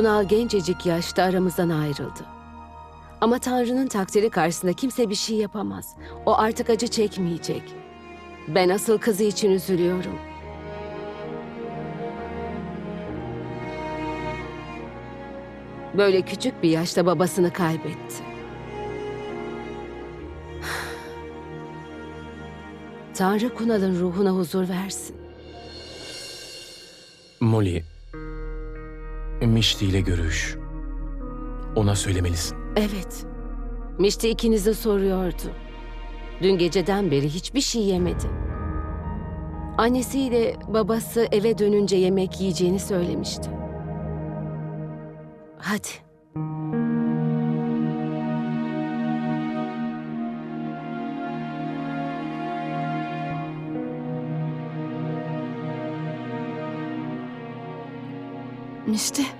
Kunal gencecik yaşta aramızdan ayrıldı. Ama Tanrı'nın takdiri karşısında kimse bir şey yapamaz. O artık acı çekmeyecek. Ben asıl kızı için üzülüyorum. Böyle küçük bir yaşta babasını kaybetti. Tanrı Kunal'ın ruhuna huzur versin. Molly, Mişti ile görüş. Ona söylemelisin. Evet. Mişti ikinizi soruyordu. Dün geceden beri hiçbir şey yemedi. Annesiyle babası eve dönünce yemek yiyeceğini söylemişti. Hadi. Mişti.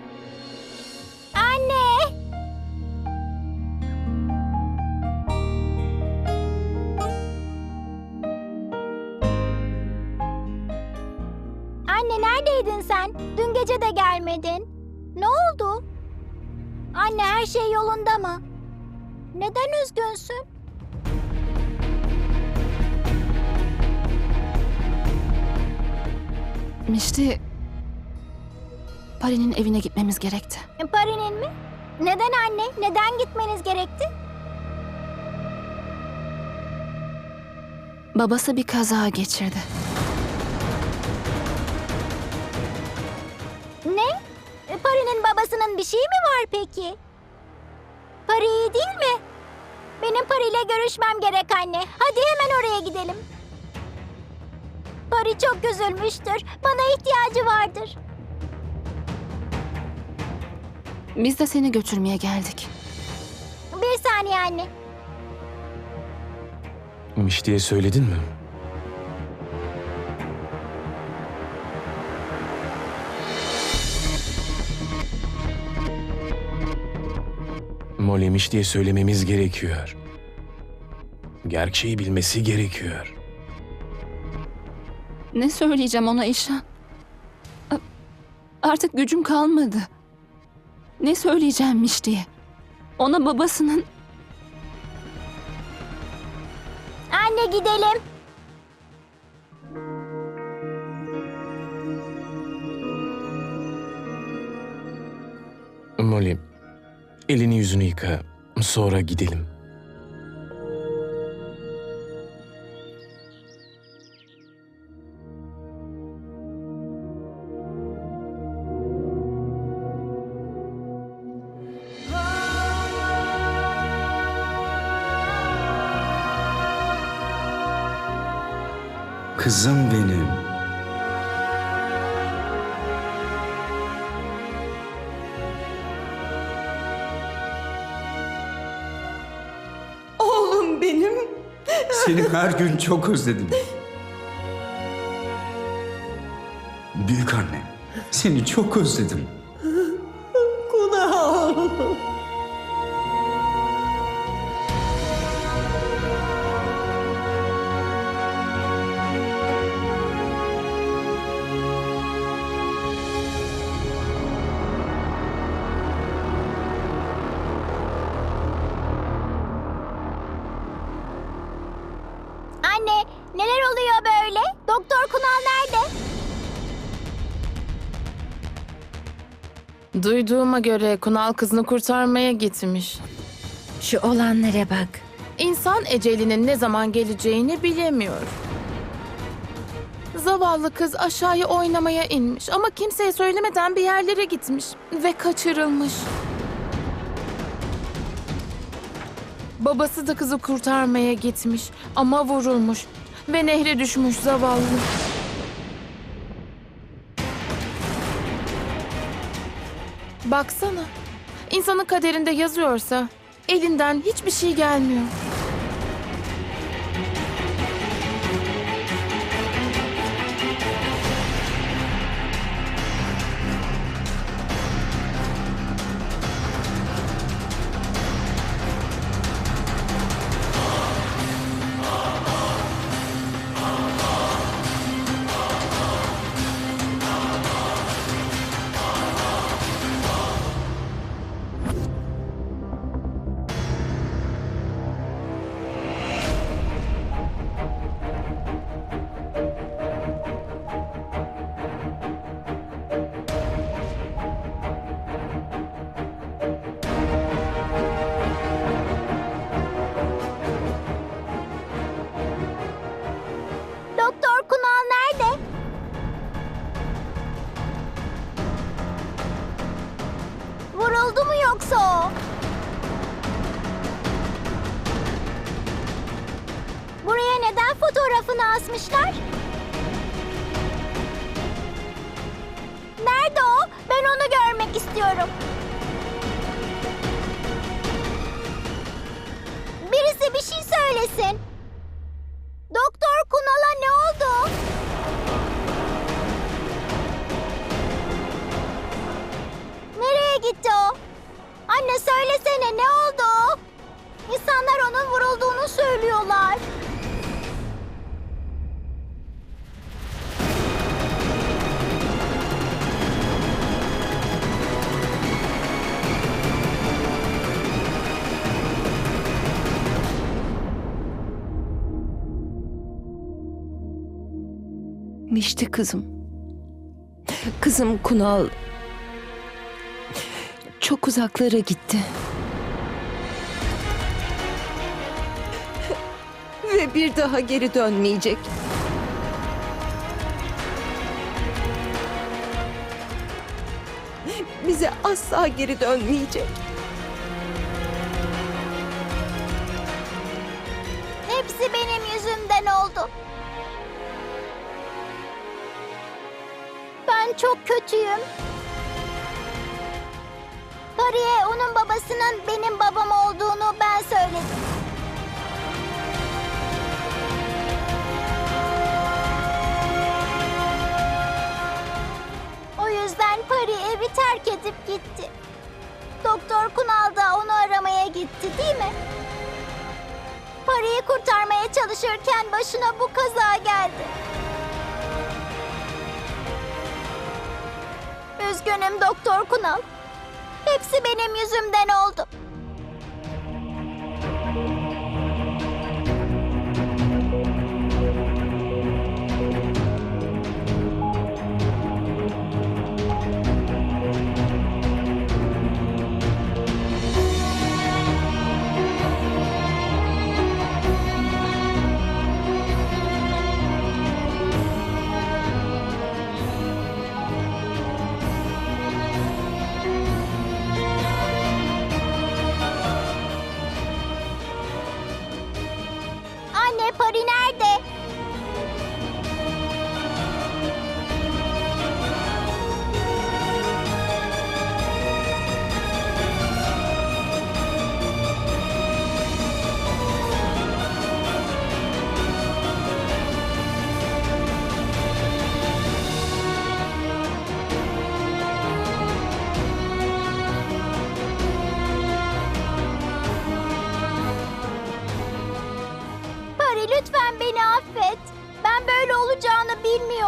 Sen? Dün gece de gelmedin. Ne oldu? Anne her şey yolunda mı? Neden üzgünsün? Mişti. Pari'nin evine gitmemiz gerekti. E, Pari'nin mi? Neden anne? Neden gitmeniz gerekti? Babası bir kaza geçirdi. Pari'nin babasının bir şeyi mi var peki? Pari iyi değil mi? Benim Pari ile görüşmem gerek anne. Hadi hemen oraya gidelim. Pari çok üzülmüştür. Bana ihtiyacı vardır. Biz de seni götürmeye geldik. Bir saniye anne. Mişti'ye söyledin mi? Molly Mişti'ye söylememiz gerekiyor. Gerçeği bilmesi gerekiyor. Ne söyleyeceğim ona İşan? Artık gücüm kalmadı. Ne söyleyeceğim Mişti'ye? Ona babasının... Anne gidelim. Molly, elini yüzünü yıka. Sonra gidelim. Kızım benim. Her gün çok özledim. Büyük anne, seni çok özledim. Kunal. Duyduğuma göre Kunal kızını kurtarmaya gitmiş. Şu olanlara bak. İnsan ecelinin ne zaman geleceğini bilemiyor. Zavallı kız aşağıya oynamaya inmiş ama kimseye söylemeden bir yerlere gitmiş ve kaçırılmış. Babası da kızı kurtarmaya gitmiş ama vurulmuş ve nehre düşmüş zavallı. Baksana. İnsanın kaderinde yazıyorsa elinden hiçbir şey gelmiyor. Asmışlar? Nerede o? Ben onu görmek istiyorum. Birisi bir şey söylesin. Doktor Kunal'a ne oldu? Nereye gitti o? Anne söylesene ne oldu? İnsanlar onun vurulduğunu söylüyorlar. Mişti kızım. Kızım Kunal çok uzaklara gitti. Ve bir daha geri dönmeyecek. Bize asla geri dönmeyecek. Ben çok kötüyüm. Pari'ye onun babasının benim babam olduğunu ben söyledim. O yüzden Pari evi terk edip gitti. Doktor Kunal da onu aramaya gitti değil mi? Parayı kurtarmaya çalışırken başına bu kaza geldi. Üzgünüm Doktor Kunal. Hepsi benim yüzümden oldu.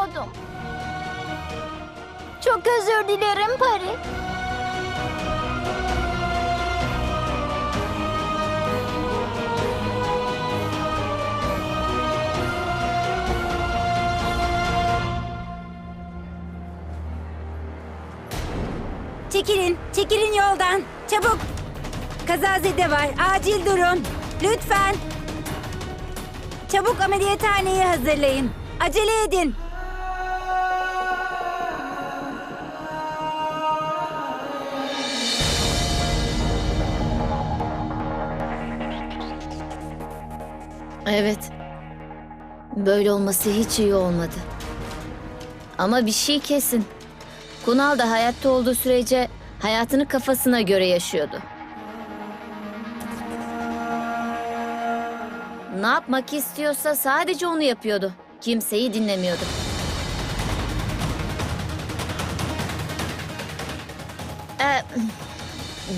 Bilmiyordum. Çok özür dilerim Pari. Çekilin, çekilin yoldan. Çabuk. Kazazede var. Acil durum. Lütfen. Çabuk ameliyathaneyi hazırlayın. Acele edin. Evet. Böyle olması hiç iyi olmadı. Ama bir şey kesin. Kunal da hayatta olduğu sürece hayatını kafasına göre yaşıyordu. Ne yapmak istiyorsa sadece onu yapıyordu. Kimseyi dinlemiyordu. Ee,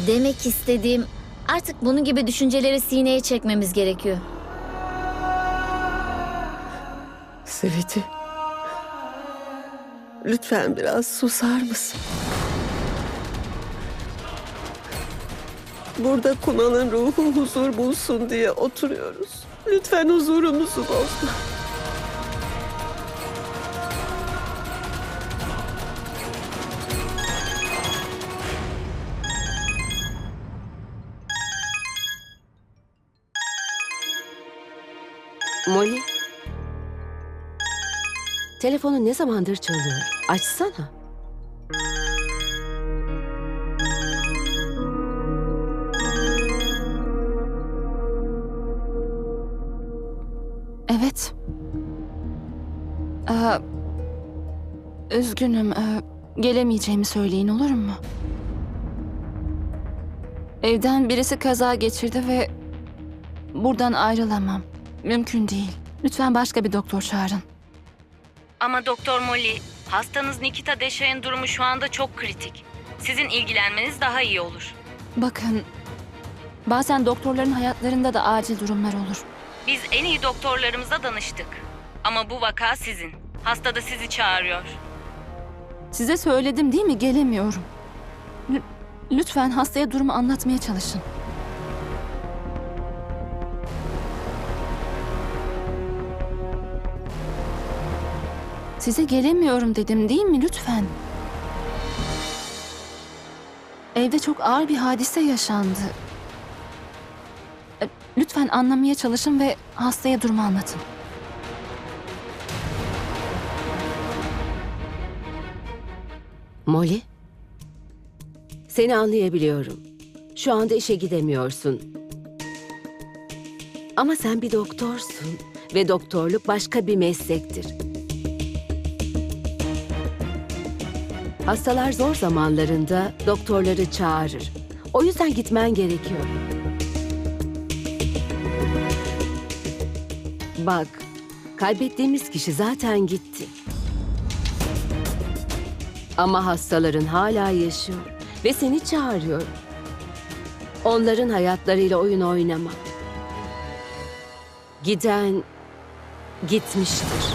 demek istediğim artık bunun gibi düşünceleri sineye çekmemiz gerekiyor. Seveti. Lütfen biraz susar mısın? Burada Kunal'ın ruhu huzur bulsun diye oturuyoruz. Lütfen huzurumuzu bozma. Telefonu ne zamandır çalıyor? Açsana. Evet. Ee, üzgünüm. Ee, gelemeyeceğimi söyleyin olur mu? Evden birisi kaza geçirdi ve buradan ayrılamam. Mümkün değil. Lütfen başka bir doktor çağırın. Ama Doktor Molly, hastanız Nikita Deşay'ın durumu şu anda çok kritik. Sizin ilgilenmeniz daha iyi olur. Bakın, bazen doktorların hayatlarında da acil durumlar olur. Biz en iyi doktorlarımıza danıştık. Ama bu vaka sizin. Hasta da sizi çağırıyor. Size söyledim değil mi? Gelemiyorum. Lü- lütfen hastaya durumu anlatmaya çalışın. Size gelemiyorum dedim değil mi? Lütfen. Evde çok ağır bir hadise yaşandı. E, Lütfen anlamaya çalışın ve hastaya durumu anlatın. Molly? Seni anlayabiliyorum. Şu anda işe gidemiyorsun. Ama sen bir doktorsun ve doktorluk başka bir meslektir. Hastalar zor zamanlarında doktorları çağırır. O yüzden gitmen gerekiyor. Bak, kaybettiğimiz kişi zaten gitti. Ama hastaların hala yaşıyor ve seni çağırıyor. Onların hayatlarıyla oyun oynama. Giden gitmiştir.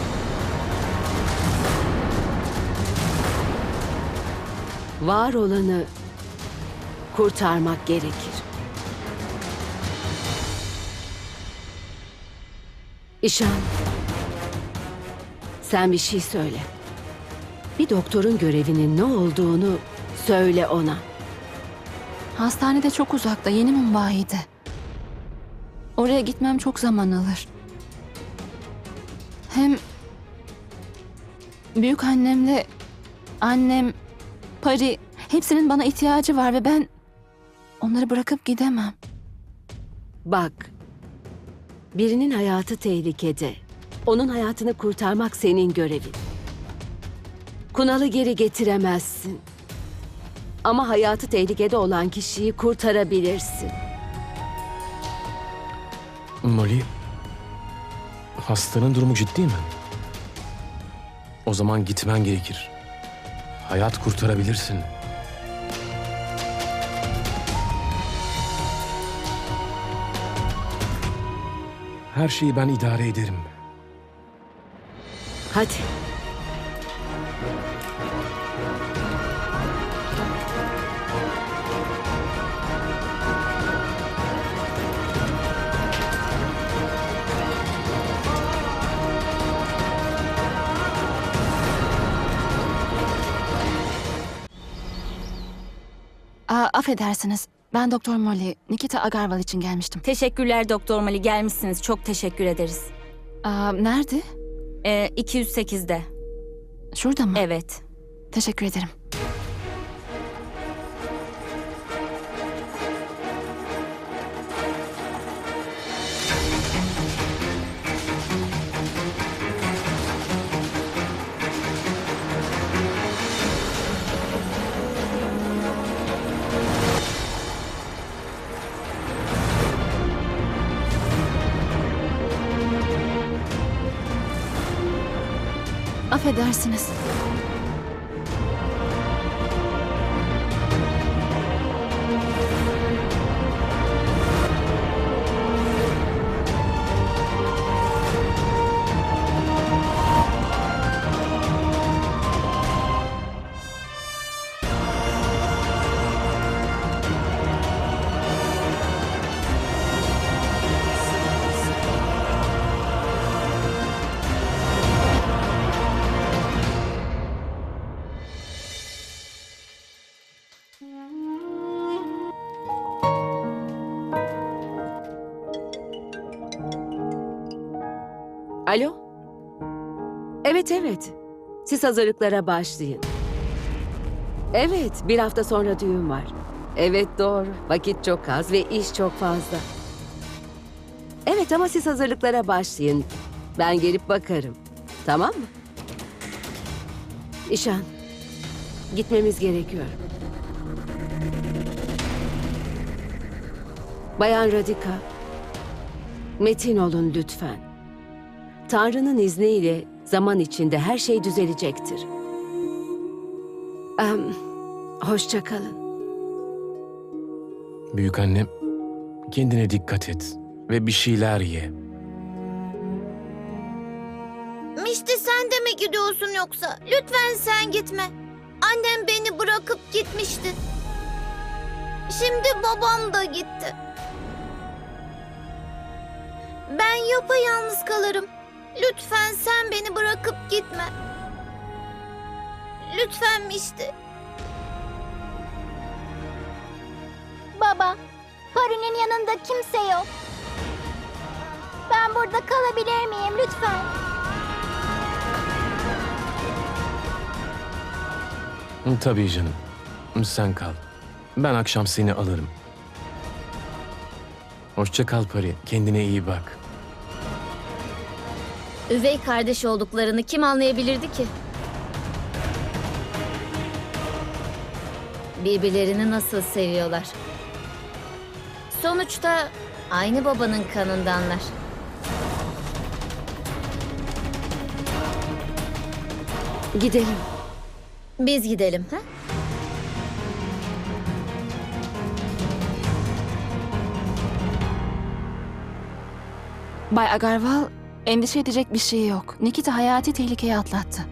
Var olanı kurtarmak gerekir. İşan, sen bir şey söyle. Bir doktorun görevinin ne olduğunu söyle ona. Hastanede çok uzakta, yeni Mumbai'de. Oraya gitmem çok zaman alır. Hem büyük annemle annem, Pari hepsinin bana ihtiyacı var ve ben onları bırakıp gidemem. Bak, birinin hayatı tehlikede. Onun hayatını kurtarmak senin görevin. Kunal'ı geri getiremezsin. Ama hayatı tehlikede olan kişiyi kurtarabilirsin. Molly, hastanın durumu ciddi mi? O zaman gitmen gerekir. Hayat kurtarabilirsin. Her şeyi ben idare ederim. Hadi. Aa, affedersiniz. Ben Doktor Molly, Nikita Agarwal için gelmiştim. Teşekkürler Doktor Molly, gelmişsiniz. Çok teşekkür ederiz. Aa, nerede? Ee, 208'de. Şurada mı? Evet. Teşekkür ederim. Evet evet. Siz hazırlıklara başlayın. Evet, bir hafta sonra düğün var. Evet doğru. Vakit çok az ve iş çok fazla. Evet ama siz hazırlıklara başlayın. Ben gelip bakarım. Tamam mı? İşan, gitmemiz gerekiyor. Bayan Radika, metin olun lütfen. Tanrı'nın izniyle zaman içinde her şey düzelecektir. Em, hoşça kalın. Büyük annem, kendine dikkat et ve bir şeyler ye. Mişti sen de mi gidiyorsun yoksa? Lütfen sen gitme. Annem beni bırakıp gitmişti. Şimdi babam da gitti. Ben yapayalnız kalırım. Lütfen sen beni bırakıp gitme. Lütfen Mişti. Baba, Pari'nin yanında kimse yok. Ben burada kalabilir miyim lütfen? Tabii canım. Sen kal. Ben akşam seni alırım. Hoşça kal Pari. Kendine iyi bak. Üvey kardeş olduklarını kim anlayabilirdi ki? Birbirlerini nasıl seviyorlar. Sonuçta aynı babanın kanındanlar. Gidelim. Biz gidelim ha? Bay Agarwal, endişe edecek bir şey yok. Nikita hayati tehlikeye atlattı.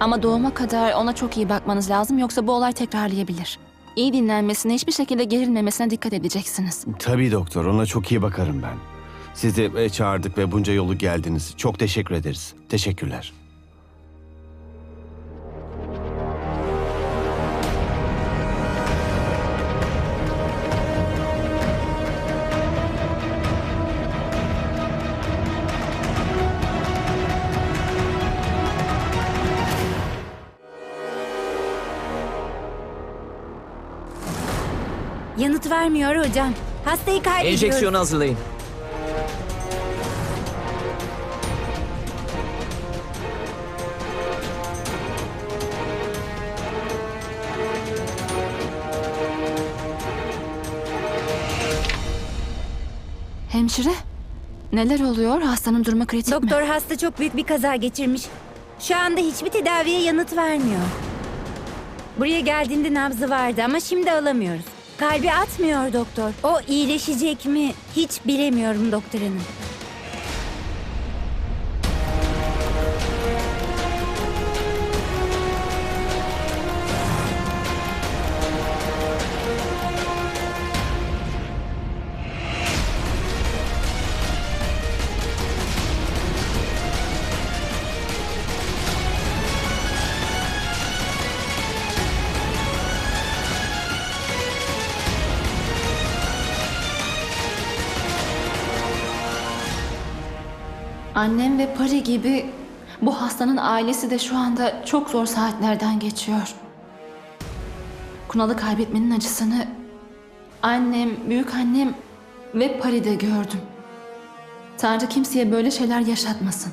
Ama doğuma kadar ona çok iyi bakmanız lazım yoksa bu olay tekrarlayabilir. İyi dinlenmesine, hiçbir şekilde gerilmemesine dikkat edeceksiniz. Tabii doktor, ona çok iyi bakarım ben. Sizi e, çağırdık ve bunca yolu geldiniz. Çok teşekkür ederiz. Teşekkürler. Yanıt vermiyor hocam. Hastayı kaybediyoruz. hazırlayın. Hemşire, neler oluyor? Hastanın durumu kritik mi? Doktor hasta çok büyük bir kaza geçirmiş. Şu anda hiçbir tedaviye yanıt vermiyor. Buraya geldiğinde nabzı vardı ama şimdi alamıyoruz. Kalbi atmıyor doktor. O iyileşecek mi hiç bilemiyorum doktor hanım. Annem ve Pari gibi bu hastanın ailesi de şu anda çok zor saatlerden geçiyor. Kunal'ı kaybetmenin acısını annem, büyük annem ve Pari'de gördüm. Tanrı kimseye böyle şeyler yaşatmasın.